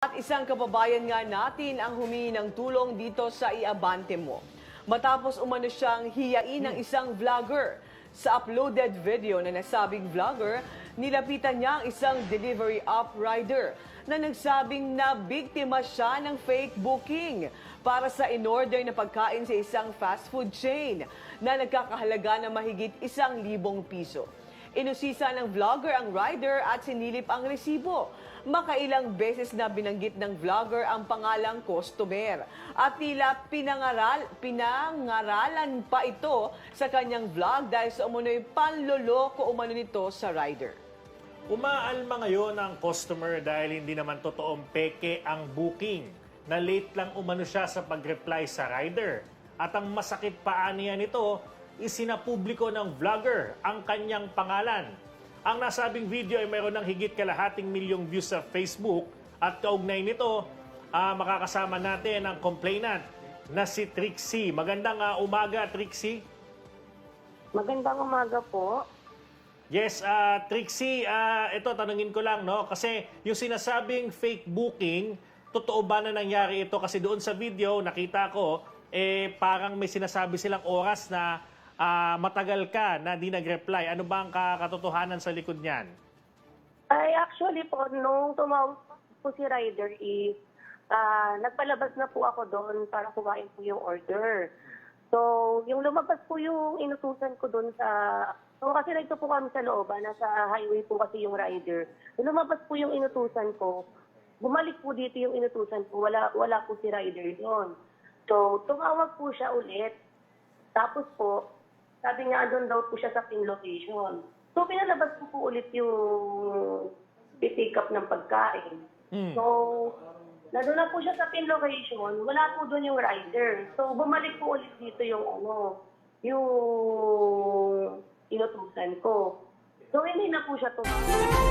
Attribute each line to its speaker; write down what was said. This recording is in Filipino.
Speaker 1: At isang kababayan nga natin ang humingi ng tulong dito sa Iabante mo. Matapos umano siyang hiyain ng isang vlogger. Sa uploaded video na nasabing vlogger, nilapitan niya ang isang delivery app rider na nagsabing na biktima siya ng fake booking para sa in-order na pagkain sa isang fast food chain na nagkakahalaga ng mahigit isang libong piso. Inusisa ng vlogger ang rider at sinilip ang resibo. Makailang beses na binanggit ng vlogger ang pangalang customer. At tila pinangaral, pinangaralan pa ito sa kanyang vlog dahil sa umunoy panloloko umano nito sa rider.
Speaker 2: Umaalma ngayon ang customer dahil hindi naman totoong peke ang booking. Na late lang umano siya sa pag-reply sa rider. At ang masakit pa niya nito, isinapubliko ng vlogger ang kanyang pangalan. Ang nasabing video ay mayroon ng higit kalahating milyong views sa Facebook at kaugnay nito, ah, makakasama natin ang complainant na si Trixie. Magandang ah, umaga, Trixie.
Speaker 3: Magandang umaga po.
Speaker 2: Yes, uh, Trixie, ah, ito tanungin ko lang, no? Kasi yung sinasabing fake booking, totoo ba na nangyari ito? Kasi doon sa video, nakita ko, eh, parang may sinasabi silang oras na ah, matagal ka na di nag-reply. Ano ba ang ka- katotohanan sa likod niyan?
Speaker 3: Ay, actually po, nung tumawag po si Ryder is, ah, nagpalabas na po ako doon para kumain po yung order. So, yung lumabas po yung inutusan ko doon sa... So, kasi nagto po kami sa looban, nasa highway po kasi yung rider. Nung lumabas po yung inutusan ko, bumalik po dito yung inutusan ko, wala, wala po si rider doon. So, tumawag po siya ulit. Tapos po, sabi niya doon daw po siya sa pin location. So, pinalabas ko po ulit yung pick up ng pagkain.
Speaker 2: Hmm.
Speaker 3: So, nandun na po siya sa pin location, wala po doon yung rider. So, bumalik po ulit dito yung ano, yung inutusan ko. So, hindi na po siya tumawag.